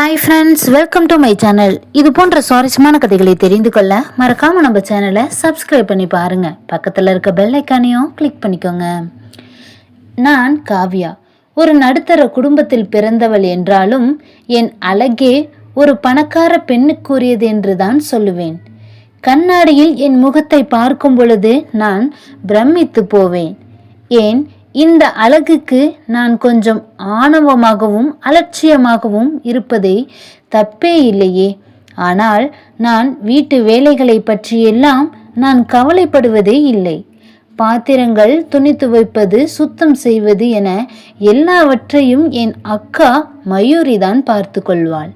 Hi friends welcome to my channel இது போன்ற சுவாரஸ்யமான கதைகளை தெரிந்து கொள்ள மறக்காம நம்ம சேனலை சப்ஸ்கிரைப் பண்ணி பாருங்க. பக்கத்தில் இருக்க பெல் ஐக்கானையும் கிளிக் பண்ணிக்கோங்க. நான் காவ்யா. ஒரு நடுத்தர குடும்பத்தில் பிறந்தவள் என்றாலும் என் அழகே ஒரு பணக்கார பெண்ணுக்குரியது என்று தான் சொல்லுவேன். கண்ணாடியில் என் முகத்தை பார்க்கும் பொழுது நான் பிரமித்து போவேன். ஏன்? இந்த அழகுக்கு நான் கொஞ்சம் ஆணவமாகவும் அலட்சியமாகவும் இருப்பதே தப்பே இல்லையே. ஆனால் நான் வீட்டு வேலைகளை பற்றியெல்லாம் நான் கவலைப்படுவதே இல்லை. பாத்திரங்கள் துணி துவைப்பது சுத்தம் செய்வது என எல்லாவற்றையும் என் அக்கா மயூரி தான் பார்த்து கொள்வாள்.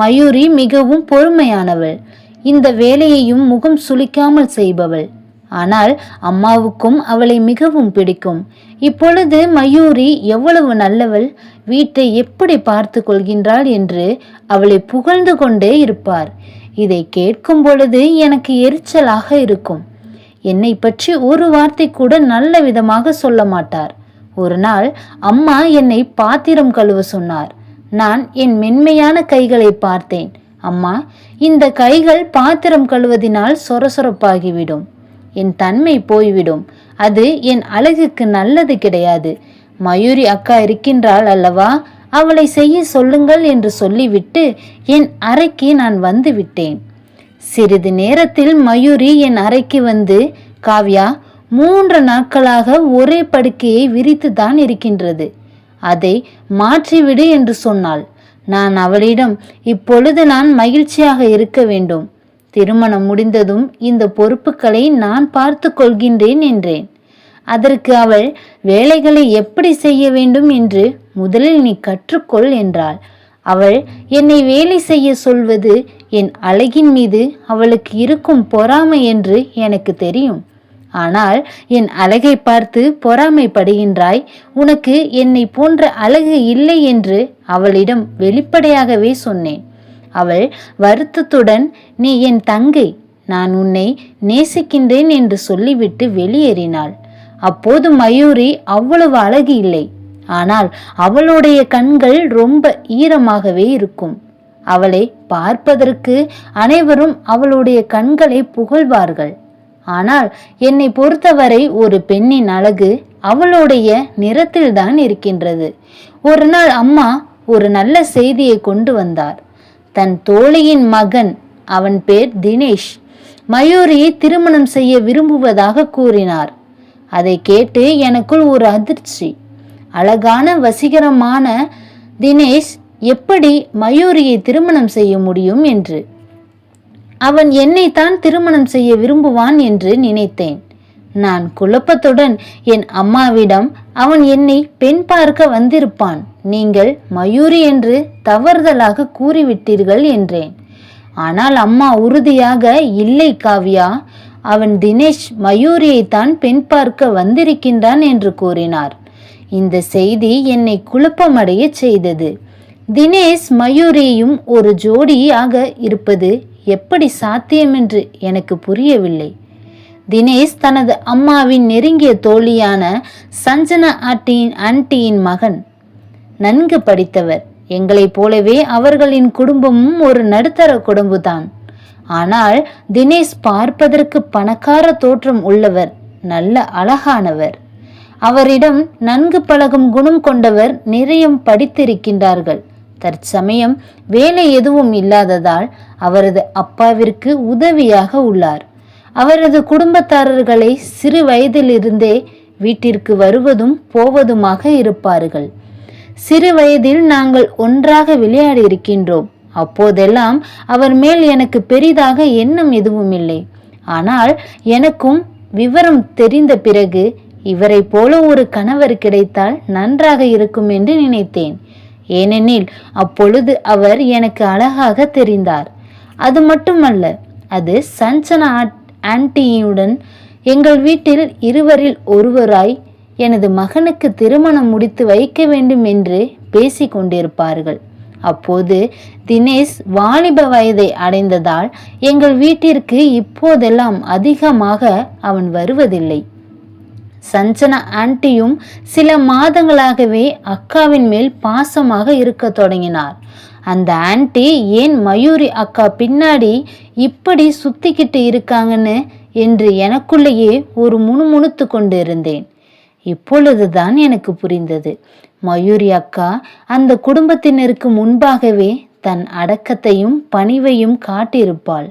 மயூரி மிகவும் பொறுமையானவள். இந்த வேலையையும் முகம் சுளிக்காமல் செய்பவள். ஆனால் அம்மாவுக்கும் அவளை மிகவும் பிடிக்கும். இப்பொழுது மயூரி எவ்வளவு நல்லவள் வீட்டை எப்படி பார்த்து கொள்கின்றாள் என்று அவளை புகழ்ந்து கொண்டே இருப்பார். இதை கேட்கும் பொழுது எனக்கு எரிச்சலாக இருக்கும். என்னை பற்றி ஒரு வார்த்தை கூட நல்ல விதமாக சொல்ல மாட்டார். ஒரு நாள் அம்மா என்னை பாத்திரம் கழுவ சொன்னார். நான் என் மென்மையான கைகளை பார்த்தேன். அம்மா இந்த கைகள் பாத்திரம் கழுவதினால் சொரசொரப்பாகிவிடும். என் தன்மை போய்விடும். அது என் அழகுக்கு நல்லது கிடையாது. மயூரி அக்கா இருக்கின்றாள் அல்லவா? அவளை செய்ய சொல்லுங்கள் என்று சொல்லிவிட்டு என் அறைக்கு நான் வந்து விட்டேன். சிறிது நேரத்தில் மயூரி என் அறைக்கு வந்து காவ்யா மூன்று நாட்களாக ஒரே படுக்கையை விரித்து தான் இருக்கின்றது. அதை மாற்றிவிடு என்று சொன்னாள். நான் அவளிடம் இப்பொழுது நான் மகிழ்ச்சியாக இருக்க வேண்டும். திருமணம் முடிந்ததும் இந்த பொறுப்புகளை நான் பார்த்து கொள்கின்றேன் என்றேன். அதற்கு அவள் வேலைகளை எப்படி செய்ய வேண்டும் என்று முதலில் நீ கற்றுக்கொள் என்றாள். அவள் என்னை வேலை செய்ய சொல்வது என் அழகின் மீது அவளுக்கு இருக்கும் பொறாமை என்று எனக்கு தெரியும். ஆனால் என் அழகை பார்த்து பொறாமைப்படுகின்றாய். உனக்கு என்னை போன்ற அழகு இல்லை என்று அவளிடம் வெளிப்படையாகவே சொன்னேன். அவள் வருத்தத்துடன் நீ என் தங்கை நான் உன்னை நேசிக்கின்றேன் என்று சொல்லிவிட்டு வெளியேறினாள். அப்போது மயூரி அவ்வளவு அழகு இல்லை. ஆனால் அவளுடைய கண்கள் ரொம்ப ஈரமாகவே இருக்கும். அவளை பார்ப்பதற்கு அனைவரும் அவளுடைய கண்களை புகழ்வார்கள். ஆனால் என்னை பொறுத்தவரை ஒரு பெண்ணின் அழகு அவளுடைய நிறத்தில்தான் இருக்கின்றது. ஒரு நாள் அம்மா ஒரு நல்ல செய்தியை கொண்டு வந்தார். தன் தோழியின் மகன் அவன் பேர் தினேஷ். மயூரியை திருமணம் செய்ய விரும்புவதாக கூறினார். அதை கேட்டு எனக்குள் ஒரு அதிர்ச்சி. அழகான வசீகரமான தினேஷ் எப்படி மயூரியை திருமணம் செய்ய முடியும் என்று. அவன் என்னைத்தான் திருமணம் செய்ய விரும்புவான் என்று நினைத்தேன். நான் குழப்பத்துடன் என் அம்மாவிடம் அவன் என்னை பெண் பார்க்க வந்திருப்பான். நீங்கள் மயூரி என்று தவறுதலாக கூறிவிட்டீர்கள் என்றேன். ஆனால் அம்மா உறுதியாக இல்லை காவ்யா அவன் தினேஷ் மயூரியைத்தான் பெண் பார்க்க வந்திருக்கின்றான் என்று கூறினார். இந்த செய்தி என்னை குழப்பமடைய செய்தது. தினேஷ் மயூரியும் ஒரு ஜோடியாக இருப்பது எப்படி சாத்தியம் என்று எனக்கு புரியவில்லை. தினேஷ் தனது அம்மாவின் நெருங்கிய தோழியான சஞ்சனா ஆட்டியின் ஆன்டியின் மகன் நன்கு படித்தவர். எங்களைப் போலவே அவர்களின் குடும்பமும் ஒரு நடுத்தர குடும்பம்தான் ஆனால் தினேஷ் பார்ப்பதற்கு பணக்கார தோற்றம் உள்ளவர் நல்ல அழகானவர். அவரிடம் நன்கு பழகும் குணம் கொண்டவர் நிறைய படித்திருக்கின்றார்கள். தற்சமயம் வேலை எதுவும் இல்லாததால் அவரது அப்பாவிற்கு உதவியாக உள்ளார். அவரது குடும்பத்தாரர்களை சிறு வயதிலிருந்தே வீட்டிற்கு வருவதும் போவதுமாக இருப்பார்கள். சிறு வயதில் நாங்கள் ஒன்றாக விளையாடி இருக்கின்றோம். அப்போதெல்லாம் அவர் மேல் எனக்கு பெரிதாக எண்ணம் எதுவும் இல்லை. ஆனால் எனக்கும் விவரம் தெரிந்த பிறகு இவரை போல ஒரு கணவர் கிடைத்தால் நன்றாக இருக்கும் என்று நினைத்தேன். ஏனெனில் அப்பொழுது அவர் எனக்கு அழகாக தெரிந்தார். அது மட்டுமல்ல அது சஞ்சனா ஆன்டியுடன் எங்கள் வீட்டில் இருவரில் ஒருவராய் எனது மகனுக்கு திருமணம் முடித்து வைக்க வேண்டும் என்று பேசி கொண்டிருப்பார்கள். அப்போது தினேஷ் வாலிப வயதை அடைந்ததால் எங்கள் வீட்டிற்கு இப்போதெல்லாம் அதிகமாக அவன் வருவதில்லை. சஞ்சனா ஆன்ட்டியும் சில மாதங்களாகவே அக்காவின் மேல் பாசமாக இருக்க தொடங்கினார். அந்த ஆன்ட்டி ஏன் மயூரி அக்கா பின்னாடி இப்படி சுத்திக்கிட்டு இருக்காங்கன்னு என்று எனக்குள்ளேயே ஒரு முணுமுணுத்து கொண்டு இருந்தேன் இப்பொழுதுதான் எனக்கு புரிந்தது. மயூரி அக்கா அந்த குடும்பத்தினருக்கு முன்பாகவே தன் அடக்கத்தையும் பணிவையும் காட்டியிருப்பாள்.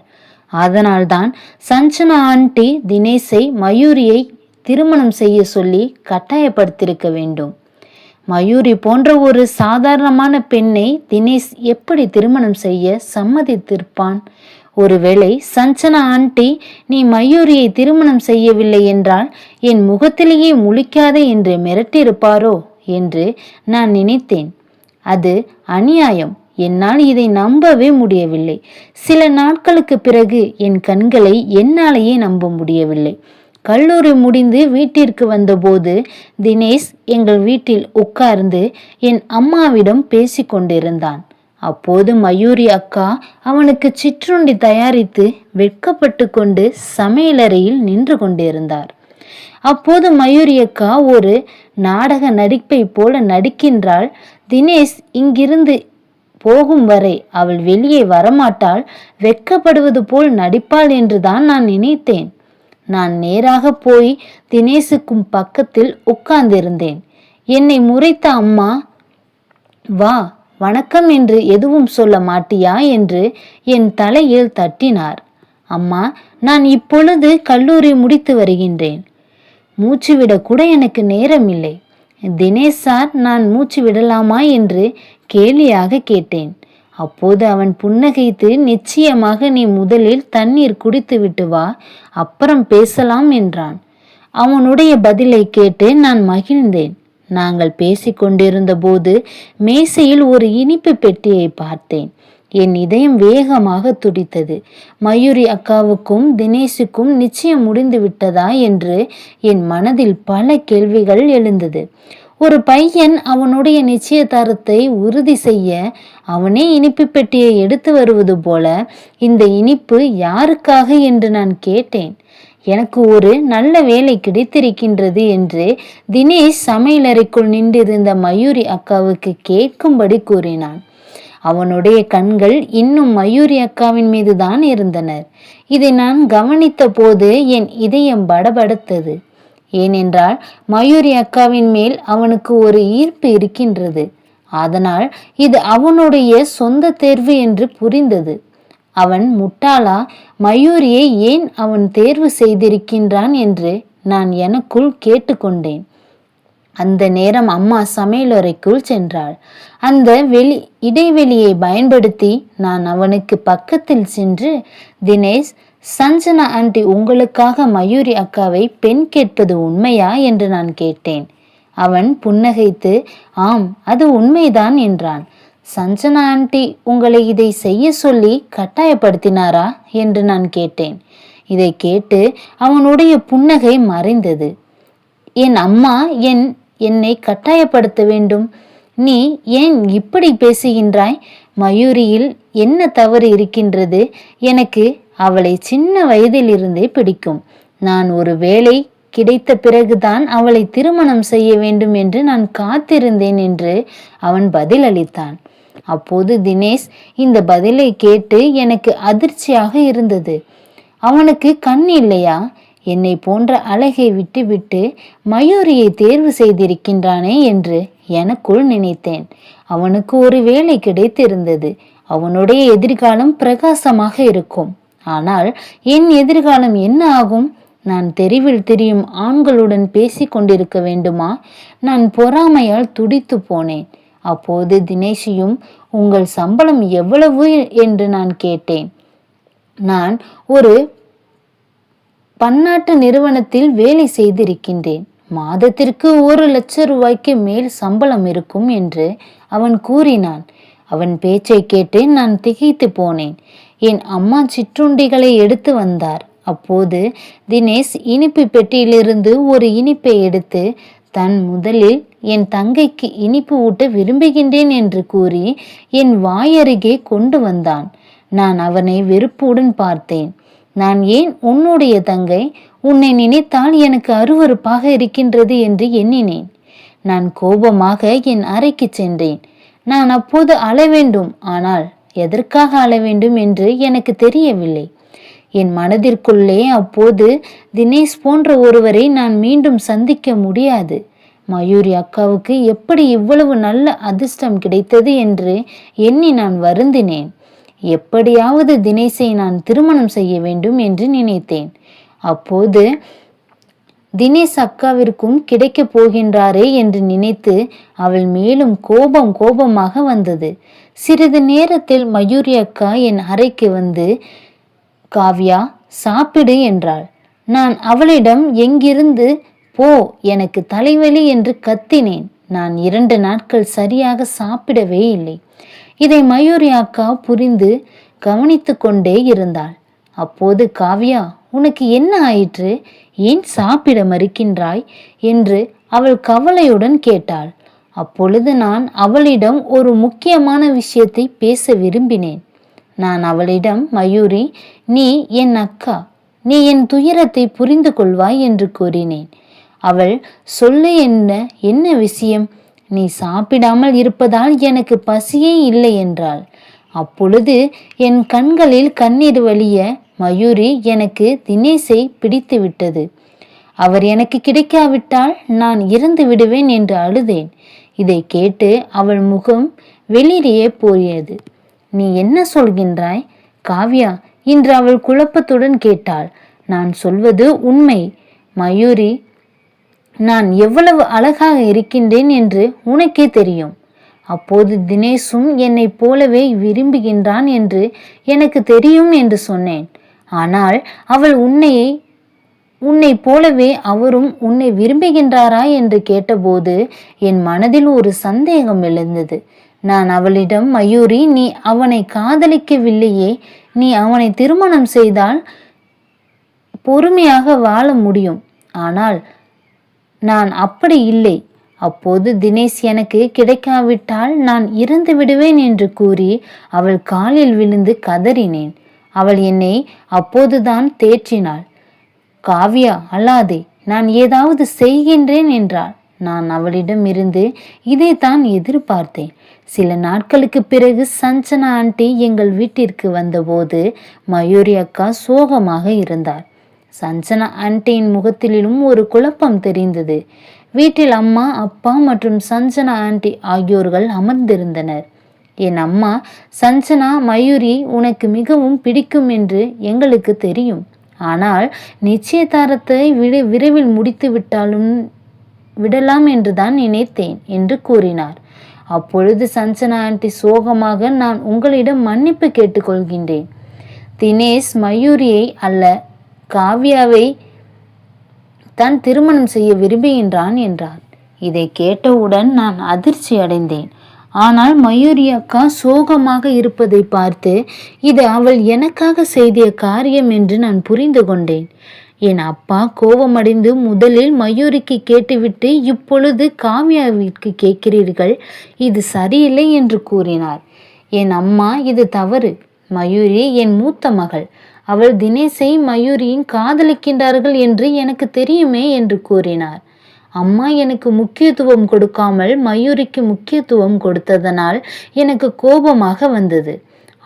அதனால்தான் சஞ்சனா ஆண்டி தினேஷை மயூரியை திருமணம் செய்ய சொல்லி கட்டாயப்படுத்தியிருக்க வேண்டும். மயூரி போன்ற ஒரு சாதாரணமான பெண்ணை தினேஷ் எப்படி திருமணம் செய்ய சம்மதித்திருப்பான்? ஒருவேளை சஞ்சனா ஆண்டி நீ மயூரியை திருமணம் செய்யவில்லை என்றால் என் முகத்திலேயே முழிக்காதே என்று மிரட்டியிருப்பாரோ? என்று நான் நினைத்தேன். அது அநியாயம். என்னால் இதை நம்பவே முடியவில்லை. சில நாட்களுக்கு பிறகு என் கண்களை என்னாலேயே நம்ப முடியவில்லை. கல்லூரி முடிந்து வீட்டிற்கு வந்தபோது தினேஷ் எங்கள் வீட்டில் உட்கார்ந்து என் அம்மாவிடம் பேசிக்கொண்டிருந்தான். அப்போது மயூரி அக்கா அவனுக்கு சிற்றுண்டி தயாரித்து வெட்கப்பட்டு கொண்டு சமையலறையில் நின்று கொண்டிருந்தார். அப்போது மயூரி அக்கா ஒரு நாடக நடிப்பை போல நடிக்கின்றாள். தினேஷ் இங்கிருந்து போகும் வரை அவள் வெளியே வரமாட்டாள். வெட்கப்படுவது போல் நடிப்பாள் என்றுதான் நான் நினைத்தேன். நான் நேராக போய் தினேஷுக்கும் பக்கத்தில் உட்கார்ந்திருந்தேன். என்னை முறைத்த அம்மா வா வணக்கம் என்று எதுவும் சொல்ல மாட்டியா என்று என் தலையில் தட்டினார். அம்மா நான் இப்பொழுது கல்லூரி முடித்து வருகின்றேன். மூச்சு விட கூட எனக்கு நேரம் இல்லை தினேஷ் சார் நான் மூச்சு விடலாமா என்று கேலியாக கேட்டேன். அப்போது அவன் புன்னகைத்து நிச்சயமாக நீ முதலில் தண்ணீர் குடித்து விட்டு வா அப்புறம் பேசலாம் என்றான். அவனுடைய பதிலை கேட்டு நான் மகிழ்ந்தேன். நாங்கள் பேசிக்கொண்டிருந்த போது மேசையில் ஒரு இனிப்பு பெட்டியை பார்த்தேன். என் இதயம் வேகமாக துடித்தது. மயூரி அக்காவுக்கும் தினேஷுக்கும் நிச்சயம் முடிந்து விட்டதா என்று என் மனதில் பல கேள்விகள் எழுந்தது. ஒரு பையன் அவனுடைய நிச்சயதாரத்தை உறுதி செய்ய அவனே இனிப்பு பெட்டியை எடுத்து வருவது போல இந்த இனிப்பு யாருக்காக என்று நான் கேட்டேன். எனக்கு ஒரு நல்ல வேலை கிடைத்திருக்கின்றது என்று தினேஷ் சமையலறைக்குள் நின்றிருந்த மயூரி அக்காவுக்கு கேட்கும்படி கூறினான். அவனுடைய கண்கள் இன்னும் மயூரி அக்காவின் மீதுதான் இருந்தனர். இதை நான் கவனித்த போது என் இதயம் படபடத்தது. ஏனென்றால் மயூரி அக்காவின் மேல் அவனுக்கு ஒரு ஈர்ப்பு இருக்கின்றது. அதனால் இது அவனுடைய சொந்த தேர்வு என்று புரிந்தது. அவன் முட்டாளா மயூரியை ஏன் அவன் தேர்வு செய்திருக்கின்றான் என்று நான் எனக்குள் கேட்டுக்கொண்டேன். அந்த நேரம் அம்மா சமையலறைக்குள் சென்றாள். அந்த வெளி இடைவெளியை பயன்படுத்தி நான் அவனுக்கு பக்கத்தில் சென்று தினேஷ் சஞ்சனா ஆண்டி உங்களுக்காக மயூரி அக்காவை பெண் கேட்பது உண்மையா? என்று நான் கேட்டேன். அவன் புன்னகைத்து ஆம் அது உண்மைதான் என்றான். சஞ்சனா ஆன்டி உங்களை இதை செய்ய சொல்லி கட்டாயப்படுத்தினாரா என்று நான் கேட்டேன். இதை கேட்டு அவனுடைய புன்னகை மறைந்தது. என் அம்மா என் என்னை கட்டாயப்படுத்த வேண்டும். நீ ஏன் இப்படி பேசுகின்றாய்? மயூரியில் என்ன தவறு இருக்கின்றது? எனக்கு அவளை சின்ன வயதிலிருந்தே பிடிக்கும். நான் ஒரு வேலை கிடைத்த பிறகுதான் அவளை திருமணம் செய்ய வேண்டும் என்று நான் காத்திருந்தேன் என்று அவன் பதில் அளித்தான் அப்போது தினேஷ் இந்த பதிலை கேட்டு எனக்கு அதிர்ச்சியாக இருந்தது. அவனுக்கு கண் இல்லையா? என்னை போன்ற அழகை விட்டுவிட்டு மயூரியை தேர்வு செய்திருக்கின்றானே என்று எனக்குள் நினைத்தேன். அவனுக்கு ஒரு வேலை கிடைத்திருந்தது. அவனுடைய எதிர்காலம் பிரகாசமாக இருக்கும். ஆனால் என் எதிர்காலம் என்ன ஆகும்? நான் தெருவில் திரியும் ஆண்களுடன் பேசிக் கொண்டிருக்க வேண்டுமா? நான் பொறாமையால் துடித்து போனேன். அப்போது தினேஷையும் உங்கள் சம்பளம் எவ்வளவு? என்று நான் கேட்டேன். நான் ஒரு பன்னாட்டு நிறுவனத்தில் வேலை செய்திருக்கின்றேன். மாதத்திற்கு ஒரு லட்ச ரூபாய்க்கு மேல் சம்பளம் இருக்கும் என்று அவன் கூறினான். அவன் பேச்சை கேட்டு நான் திகைத்து போனேன். என் அம்மா சிற்றுண்டிகளை எடுத்து வந்தார். அப்போது தினேஷ் இனிப்பு பெட்டியிலிருந்து ஒரு இனிப்பை எடுத்து தன் முதலில் என் தங்கைக்கு இனிப்பு ஊட்ட விரும்புகின்றேன் என்று கூறி என் வாயருகே கொண்டு வந்தான். நான் அவனை வெறுப்புடன் பார்த்தேன். நான் ஏன் உன்னுடைய தங்கை? உன்னை நினைத்தால் எனக்கு அருவருப்பாக இருக்கின்றது என்று எண்ணினேன். நான் கோபமாக என் அறைக்கு சென்றேன். நான் அப்போது அழ வேண்டும். ஆனால் எதற்காக அழ வேண்டும் என்று எனக்கு தெரியவில்லை. என் மனதிற்குள்ளே அப்போது தினேஷ் போன்ற ஒருவரை நான் மீண்டும் சந்திக்க முடியாது. மயூரி அக்காவுக்கு எப்படி இவ்வளவு நல்ல அதிர்ஷ்டம் கிடைத்தது என்று எண்ணி நான் வருந்தினேன். எப்படியாவது தினேஷை நான் திருமணம் செய்ய வேண்டும் என்று நினைத்தேன். அப்போது தினேஷ் அக்காவிற்கும் கிடைக்கப் போகின்றாரே என்று நினைத்து அவள் மேலும் கோபம் கோபமாக வந்தது. சிறிது நேரத்தில் மயூரி அக்கா என் அறைக்கு வந்து காவ்யா சாப்பிடு என்றாள். நான் அவளிடம் எங்கிருந்து போ எனக்கு தலைவலி என்று கத்தினேன். நான் இரண்டு நாட்கள் சரியாக சாப்பிடவே இல்லை. இதை மயூரி அக்கா புரிந்து கவனித்து கொண்டே இருந்தாள். அப்போது காவ்யா உனக்கு என்ன ஆயிற்று? ஏன் சாப்பிட மறுக்கின்றாய்? என்று அவள் கவலையுடன் கேட்டாள். அப்பொழுது நான் அவளிடம் ஒரு முக்கியமான விஷயத்தை பேச விரும்பினேன். நான் அவளிடம் மயூரி நீ என் அக்கா. நீ என் துயரத்தை புரிந்து கொள்வாய் என்று கூறினேன். அவள் சொல்லு என்ன என்ன விஷயம்? நீ சாப்பிடாமல் இருப்பதால் எனக்கு பசியே இல்லை என்றாள். அப்பொழுது என் கண்களில் கண்ணீர் வழிய மயூரி எனக்கு தினேஷை பிடித்து விட்டது. அவர் எனக்கு கிடைக்காவிட்டால் நான் இறந்து விடுவேன் என்று அழுதேன். இதை கேட்டு அவள் முகம் வெளியே போயது நீ என்ன சொல்கின்றாய்? காவ்யா இன்று அவள் குழப்பத்துடன் கேட்டாள். நான் சொல்வது உண்மை. மயூரி நான் எவ்வளவு அழகாக இருக்கின்றேன் என்று உனக்கே தெரியும். அப்போது தினேஷும் என்னைப் போலவே விரும்புகின்றான் என்று எனக்கு தெரியும் என்று சொன்னேன். ஆனால் அவள் உன்னையை உன்னை போலவே அவரும் உன்னை விரும்புகின்றாரா என்று கேட்டபோது என் மனதில் ஒரு சந்தேகம் எழுந்தது. நான் அவளிடம் மயூரி நீ அவனை காதலிக்கவில்லையே. நீ அவனை திருமணம் செய்தால் பொறுமையாக வாழ முடியும். ஆனால் நான் அப்படி இல்லை. அப்போது தினேஷ் எனக்கு கிடைக்காவிட்டால் நான் இறந்து விடுவேன் என்று கூறி அவள் காலில் விழுந்து கதறினேன். அவள் என்னை அப்போதுதான் தேற்றினாள். காவ்யா அல்லாதே நான் ஏதாவது செய்கின்றேன் என்றாள். நான் அவளிடம் இருந்து இதைத்தான் எதிர்பார்த்தேன். சில நாட்களுக்கு பிறகு சஞ்சனா ஆண்டி எங்கள் வீட்டிற்கு வந்தபோது மயூரி அக்கா சோகமாக இருந்தார். சஞ்சனா ஆண்டியின் முகத்திலும் ஒரு குழப்பம் தெரிந்தது. வீட்டில் அம்மா அப்பா மற்றும் சஞ்சனா ஆண்டி ஆகியோர்கள் அமர்ந்திருந்தனர். என் அம்மா சஞ்சனா மயூரி உனக்கு மிகவும் பிடிக்கும் என்று எங்களுக்கு தெரியும். ஆனால் நிச்சயதாரத்தை விடு விரைவில் முடித்து விட்டாலும் விடலாம் என்றுதான் நினைத்தேன் என்று கூறினார். அப்பொழுது சஞ்சனா ஆண்டி சோகமாக நான் உங்களிடம் மன்னிப்பு கேட்டுக்கொள்கின்றேன். தினேஷ் மயூரியை அல்ல காவ்யாவை தான் திருமணம் செய்ய விரும்புகின்றான் என்றார் இதை கேட்டவுடன் நான் அதிர்ச்சி அடைந்தேன். ஆனால் மயூரி அக்கா சோகமாக இருப்பதை பார்த்து இது அவள் எனக்காக செய்திய காரியம் என்று நான் புரிந்து கொண்டேன். என் அப்பா கோபமடைந்து முதலில் மயூரிக்கு கேட்டுவிட்டு இப்பொழுது காவ்யாவிற்கு கேட்கிறீர்கள். இது சரியில்லை என்று கூறினார். என் அம்மா இது தவறு. மயூரி என் மூத்த மகள். அவள் தினேஷை மயூரியின் காதலிக்கின்றார்கள் என்று எனக்கு தெரியுமே என்று கூறினார். அம்மா எனக்கு முக்கியத்துவம் கொடுக்காமல் மயூரிக்கு முக்கியத்துவம் கொடுத்ததனால் எனக்கு கோபமாக வந்தது.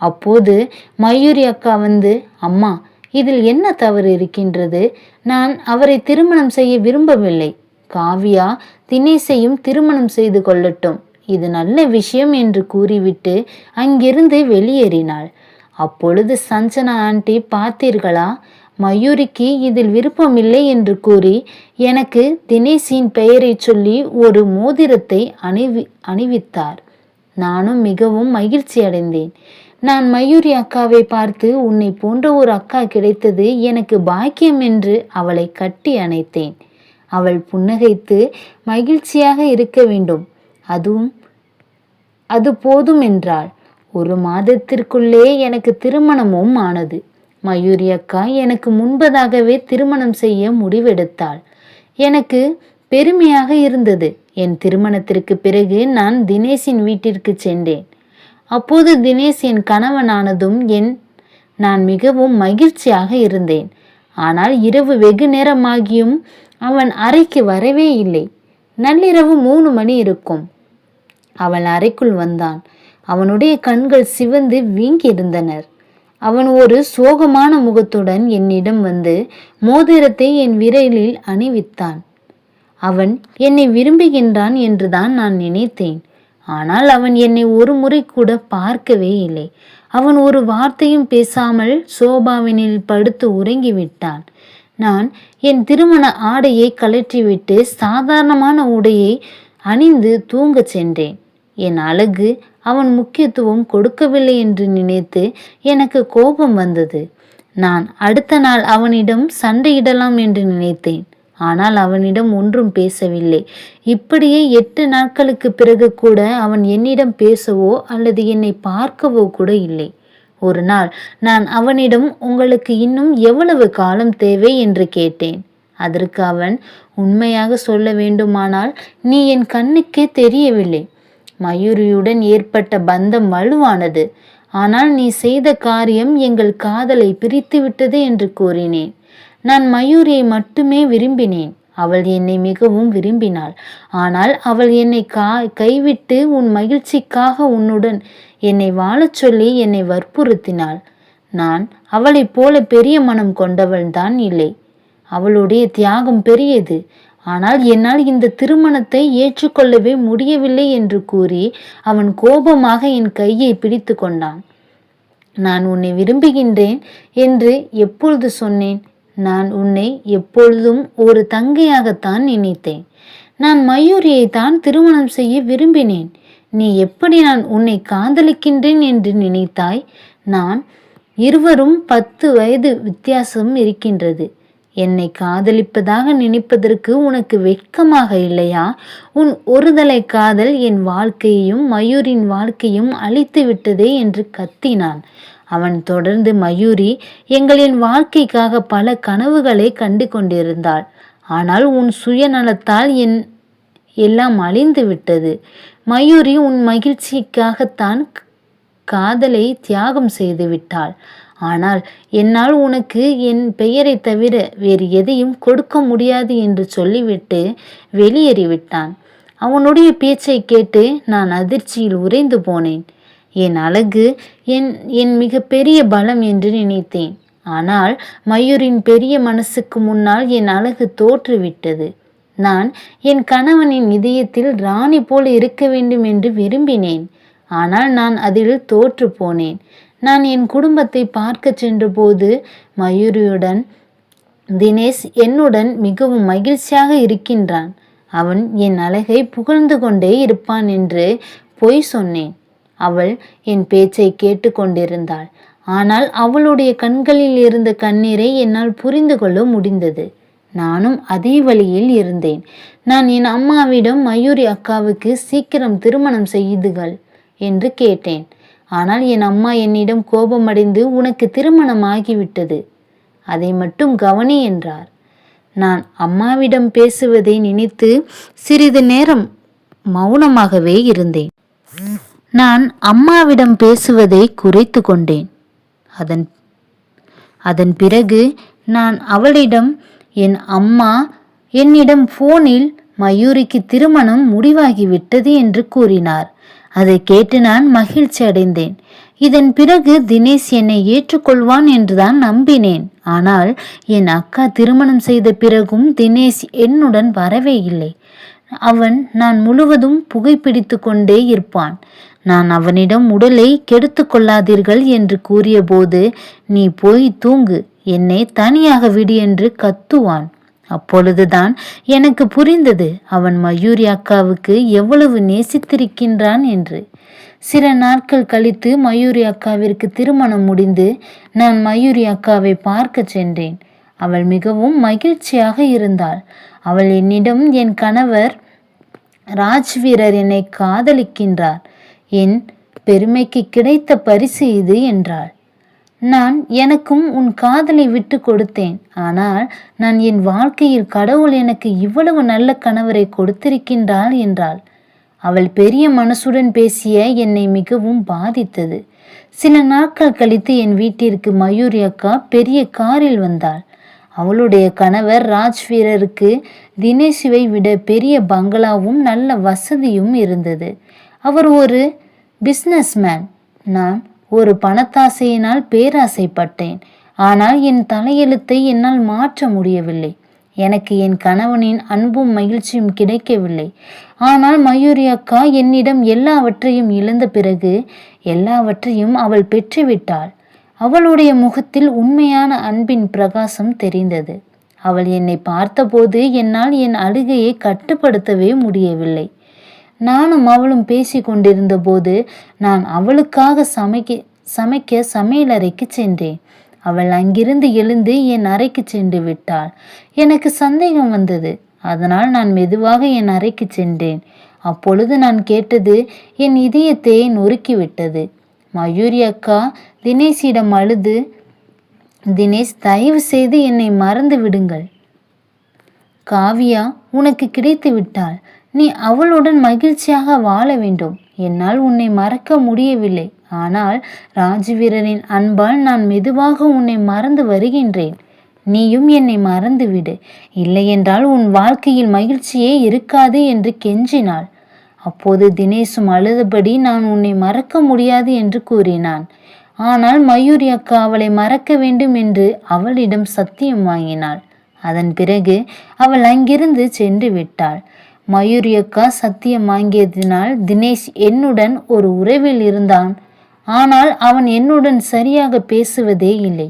அப்போது மயூரி அக்கா வந்து அம்மா இதில் என்ன தவறு இருக்கின்றது? நான் அவரை திருமணம் செய்ய விரும்பவில்லை. காவியா தினேசையும் திருமணம் செய்து கொள்ளட்டும். இது நல்ல விஷயம் என்று கூறிவிட்டு அங்கிருந்து வெளியேறினாள். அப்பொழுது சஞ்சனா ஆண்டி பார்த்தீர்களா? மயூரிக்கு இதில் விருப்பமில்லை என்று கூறி எனக்கு தினேஷின் பெயரை சொல்லி ஒரு மோதிரத்தை அணிவி அணிவித்தார். நானும் மிகவும் மகிழ்ச்சி அடைந்தேன் நான் மயூரி அக்காவை பார்த்து உன்னை போன்ற ஒரு அக்கா கிடைத்தது எனக்கு பாக்கியம் என்று அவளை கட்டி அணைத்தேன். அவள் புன்னகைத்து மகிழ்ச்சியாக இருக்க வேண்டும். அதுவும் அது போதும் என்றாள். ஒரு மாதத்திற்குள்ளே எனக்கு திருமணமும் ஆனது. மயூரி அக்கா எனக்கு முன்பதாகவே திருமணம் செய்ய முடிவெடுத்தாள். எனக்கு பெருமையாக இருந்தது. என் திருமணத்திற்கு பிறகு நான் தினேஷின் வீட்டிற்கு சென்றேன். அப்போது தினேஷ் என் கணவனானதும் என் நான் மிகவும் மகிழ்ச்சியாக இருந்தேன். ஆனால் இரவு வெகு நேரமாகியும் அவன் அறைக்கு வரவே இல்லை. நள்ளிரவு மூணு மணி இருக்கும். அவன் அறைக்குள் வந்தான். அவனுடைய கண்கள் சிவந்து வீங்கியிருந்தனர். அவன் ஒரு சோகமான முகத்துடன் என்னிடம் வந்து மோதிரத்தை என் விரலில் அணிவித்தான். அவன் என்னை விரும்புகின்றான் என்றுதான் நான் நினைத்தேன். ஆனால் அவன் என்னை ஒரு முறை கூட பார்க்கவே இல்லை. அவன் ஒரு வார்த்தையும் பேசாமல் சோபாவினில் படுத்து உறங்கிவிட்டான். நான் என் திருமண ஆடையை கழற்றிவிட்டு சாதாரணமான உடையை அணிந்து தூங்கச் சென்றேன். என் அழகு அவன் முக்கியத்துவம் கொடுக்கவில்லை என்று நினைத்து எனக்கு கோபம் வந்தது. நான் அடுத்த நாள் அவனிடம் சண்டையிடலாம் என்று நினைத்தேன். ஆனால் அவனிடம் ஒன்றும் பேசவில்லை. இப்படியே எட்டு நாட்களுக்கு பிறகு கூட அவன் என்னிடம் பேசவோ அல்லது என்னை பார்க்கவோ கூட இல்லை. ஒரு நாள் நான் அவனிடம் உங்களுக்கு இன்னும் எவ்வளவு காலம் தேவை? என்று கேட்டேன். அதற்கு அவன் உண்மையாக சொல்ல வேண்டுமானால் நீ என் கண்ணுக்கே தெரியவில்லை. மயூரியுடன் ஏற்பட்ட பந்தம் வலுவானது. ஆனால் நீ செய்த காரியம் எங்கள் காதலை பிரித்து விட்டது என்று கூறினேன். நான் மயூரியை மட்டுமே விரும்பினேன். அவள் என்னை மிகவும் விரும்பினாள். ஆனால் அவள் என்னை கா கைவிட்டு உன் மகிழ்ச்சிக்காக உன்னுடன் என்னை வாழச் சொல்லி என்னை வற்புறுத்தினாள். நான் அவளைப் போல பெரிய மனம் கொண்டவள்தான் இல்லை. அவளுடைய தியாகம் பெரியது. ஆனால் என்னால் இந்த திருமணத்தை ஏற்றுக்கொள்ளவே முடியவில்லை என்று கூறி அவன் கோபமாக என் கையை பிடித்து கொண்டான். நான் உன்னை விரும்புகின்றேன் என்று எப்பொழுது சொன்னேன்? நான் உன்னை எப்பொழுதும் ஒரு தங்கையாகத்தான் நினைத்தேன். நான் மயூரியை தான் திருமணம் செய்ய விரும்பினேன். நீ எப்படி நான் உன்னை காதலிக்கின்றேன் என்று நினைத்தாய்? நான் இருவரும் பத்து வயது வித்தியாசம் இருக்கின்றது. என்னை காதலிப்பதாக நினைப்பதற்கு உனக்கு வெட்கமாக இல்லையா? உன் ஒருதலை காதல் என் வாழ்க்கையையும் மயூரின் வாழ்க்கையும் அழித்து விட்டதே என்று கத்தினான். அவன் தொடர்ந்து மயூரி எங்களின் வாழ்க்கைக்காக பல கனவுகளை கண்டு கொண்டிருந்தாள். ஆனால் உன் சுயநலத்தால் என் எல்லாம் அழிந்து விட்டது. மயூரி உன் மகிழ்ச்சிக்காகத்தான் காதலை தியாகம் செய்து விட்டாள். ஆனால் என்னால் உனக்கு என் பெயரை தவிர வேறு எதையும் கொடுக்க முடியாது என்று சொல்லிவிட்டு வெளியேறிவிட்டான். அவனுடைய பேச்சை கேட்டு நான் அதிர்ச்சியில் உறைந்து போனேன். என் அழகு என் என் மிகப்பெரிய பலம் என்று நினைத்தேன். ஆனால் மயூரின் பெரிய மனசுக்கு முன்னால் என் அழகு தோற்றுவிட்டது. நான் என் கணவனின் இதயத்தில் ராணி போல் இருக்க வேண்டும் என்று விரும்பினேன். ஆனால் நான் அதில் தோற்று போனேன். நான் என் குடும்பத்தை பார்க்க சென்றபோது மயூரியுடன் தினேஷ் என்னுடன் மிகவும் மகிழ்ச்சியாக இருக்கின்றான். அவன் என் அழகை புகழ்ந்து கொண்டே இருப்பான் என்று பொய் சொன்னேன். அவள் என் பேச்சை கேட்டுக்கொண்டிருந்தாள். ஆனால் அவளுடைய கண்களில் இருந்த கண்ணீரை என்னால் புரிந்து கொள்ள முடிந்தது. நானும் அதே வழியில் இருந்தேன். நான் என் அம்மாவிடம் மயூரி அக்காவுக்கு சீக்கிரம் திருமணம் செய்துகள் என்று கேட்டேன். ஆனால் என் அம்மா என்னிடம் கோபமடைந்து உனக்கு திருமணம் ஆகிவிட்டது. அதை மட்டும் கவனி என்றார். நான் அம்மாவிடம் பேசுவதை நினைத்து சிறிது நேரம் மௌனமாகவே இருந்தேன். நான் அம்மாவிடம் பேசுவதை குறைத்து கொண்டேன். அதன் அதன் பிறகு நான் அவளிடம் என் அம்மா என்னிடம் போனில் மயூரிக்கு திருமணம் முடிவாகிவிட்டது என்று கூறினார். அதை கேட்டு நான் மகிழ்ச்சி அடைந்தேன். இதன் பிறகு தினேஷ் என்னை ஏற்றுக்கொள்வான் என்றுதான் நம்பினேன். ஆனால் என் அக்கா திருமணம் செய்த பிறகும் தினேஷ் என்னுடன் வரவே இல்லை. அவன் நான் முழுவதும் புகைப்பிடித்து கொண்டே இருப்பான். நான் அவனிடம் உடலை கெடுத்து கொள்ளாதீர்கள் என்று கூறியபோது நீ போய் தூங்கு என்னை தனியாக விடு என்று கத்துவான். அப்பொழுதுதான் எனக்கு புரிந்தது அவன் மயூரி அக்காவுக்கு எவ்வளவு நேசித்திருக்கின்றான் என்று. சில நாட்கள் கழித்து மயூரி அக்காவிற்கு திருமணம் முடிந்து நான் மயூரி அக்காவை பார்க்க சென்றேன். அவள் மிகவும் மகிழ்ச்சியாக இருந்தாள். அவள் என்னிடம் என் கணவர் ராஜ்வீரர் என்னை காதலிக்கின்றார். என் பெருமைக்கு கிடைத்த பரிசு இது என்றாள். நான் எனக்கும் உன் காதலை விட்டு கொடுத்தேன். ஆனால் நான் என் வாழ்க்கையில் கடவுள் எனக்கு இவ்வளவு நல்ல கணவரை கொடுத்திருக்கின்றாள் என்றாள். அவள் பெரிய மனசுடன் பேசிய என்னை மிகவும் பாதித்தது. சில நாட்கள் கழித்து என் வீட்டிற்கு மயூரி அக்கா பெரிய காரில் வந்தாள். அவளுடைய கணவர் ராஜ் வீரருக்கு தினேஷுவை விட பெரிய பங்களாவும் நல்ல வசதியும் இருந்தது. அவர் ஒரு பிஸ்னஸ்மேன் நான் ஒரு பணத்தாசையினால் பேராசைப்பட்டேன். ஆனால் என் தலையெழுத்தை என்னால் மாற்ற முடியவில்லை. எனக்கு என் கணவனின் அன்பும் மகிழ்ச்சியும் கிடைக்கவில்லை. ஆனால் மயூரி அக்கா என்னிடம் எல்லாவற்றையும் இழந்த பிறகு எல்லாவற்றையும் அவள் பெற்றுவிட்டாள். அவளுடைய முகத்தில் உண்மையான அன்பின் பிரகாசம் தெரிந்தது. அவள் என்னை பார்த்தபோது என்னால் என் அழுகையை கட்டுப்படுத்தவே முடியவில்லை. நானும் அவளும் பேசி கொண்டிருந்த போது நான் அவளுக்காக சமைக்க சமைக்க சமையலறைக்கு சென்றேன். அவள் அங்கிருந்து எழுந்து என் அறைக்கு சென்று விட்டாள். எனக்கு சந்தேகம் வந்தது. அதனால் நான் மெதுவாக என் அறைக்கு சென்றேன். அப்பொழுது நான் கேட்டது என் இதயத்தை நொறுக்கிவிட்டது. மயூரி அக்கா தினேஷிடம் அழுது தினேஷ் தயவு செய்து என்னை மறந்து விடுங்கள். காவியா உனக்கு கிடைத்து விட்டாள் நீ அவளுடன் மகிழ்ச்சியாக வாழ வேண்டும். என்னால் உன்னை மறக்க முடியவில்லை. ஆனால் ராஜவீரனின் அன்பால் நான் மெதுவாக உன்னை மறந்து வருகின்றேன். நீயும் என்னை மறந்துவிடு இல்லையென்றால் உன் வாழ்க்கையில் மகிழ்ச்சியே இருக்காது என்று கெஞ்சினாள். அப்போது தினேசும் அழுதபடி நான் உன்னை மறக்க முடியாது என்று கூறினான். ஆனால் மயூரி அக்கா அவளை மறக்க வேண்டும் என்று அவளிடம் சத்தியம் வாங்கினாள். அதன் பிறகு அவள் அங்கிருந்து சென்று விட்டாள். மயூரியக்கா சத்தியம் வாங்கியதினால் தினேஷ் என்னுடன் ஒரு உறவில் இருந்தான். ஆனால் அவன் என்னுடன் சரியாக பேசுவதே இல்லை.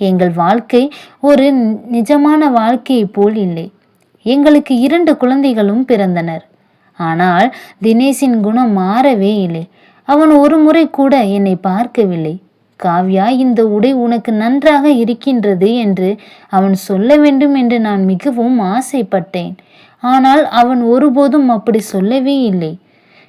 எங்கள் வாழ்க்கை ஒரு நிஜமான வாழ்க்கையைப் போல் இல்லை. எங்களுக்கு இரண்டு குழந்தைகளும் பிறந்தனர். ஆனால் தினேஷின் குணம் மாறவே இல்லை. அவன் ஒரு முறை கூட என்னை பார்க்கவில்லை. காவ்யா இந்த உடை உனக்கு நன்றாக இருக்கின்றது என்று அவன் சொல்ல வேண்டும் என்று நான் மிகவும் ஆசைப்பட்டேன். ஆனால் அவன் ஒருபோதும் அப்படி சொல்லவே இல்லை.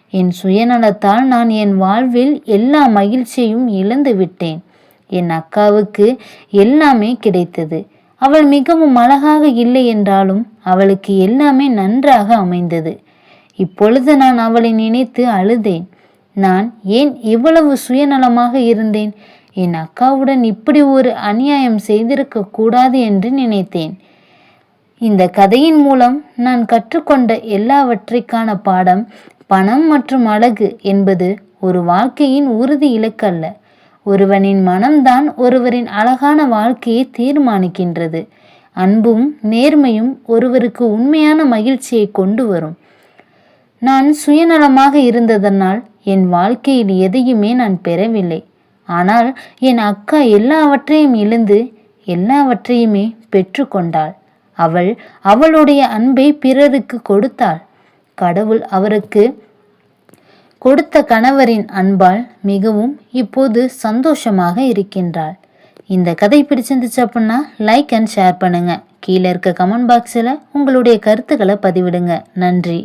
என் சுயநலத்தால் நான் என் வாழ்வில் எல்லா மகிழ்ச்சியையும் இழந்து விட்டேன். என் அக்காவுக்கு எல்லாமே கிடைத்தது. அவள் மிகவும் அழகாக இல்லை என்றாலும் அவளுக்கு எல்லாமே நன்றாக அமைந்தது. இப்பொழுது நான் அவளை நினைத்து அழுதேன். நான் ஏன் இவ்வளவு சுயநலமாக இருந்தேன்? என் அக்காவுடன் இப்படி ஒரு அநியாயம் செய்திருக்க கூடாது என்று நினைத்தேன். இந்த கதையின் மூலம் நான் கற்றுக்கொண்ட எல்லாவற்றைக்கான பாடம் பணம் மற்றும் அழகு என்பது ஒரு வாழ்க்கையின் உறுதி இலக்கல்ல. ஒருவனின் மனம்தான் ஒருவரின் அழகான வாழ்க்கையை தீர்மானிக்கின்றது. அன்பும் நேர்மையும் ஒருவருக்கு உண்மையான மகிழ்ச்சியை கொண்டு வரும். நான் சுயநலமாக இருந்ததனால் என் வாழ்க்கையில் எதையுமே நான் பெறவில்லை. ஆனால் என் அக்கா எல்லாவற்றையும் இழந்து எல்லாவற்றையுமே பெற்றுக்கொண்டாள். அவள் அவளுடைய அன்பை பிறருக்கு கொடுத்தாள். கடவுள் அவருக்கு கொடுத்த கணவரின் அன்பால் மிகவும் இப்போது சந்தோஷமாக இருக்கின்றாள். இந்த கதை பிடிச்சிருந்துச்சு அப்படின்னா லைக் அண்ட் ஷேர் பண்ணுங்கள் கீழே இருக்க கமெண்ட் பாக்ஸில் உங்களுடைய கருத்துக்களை பதிவிடுங்க. நன்றி.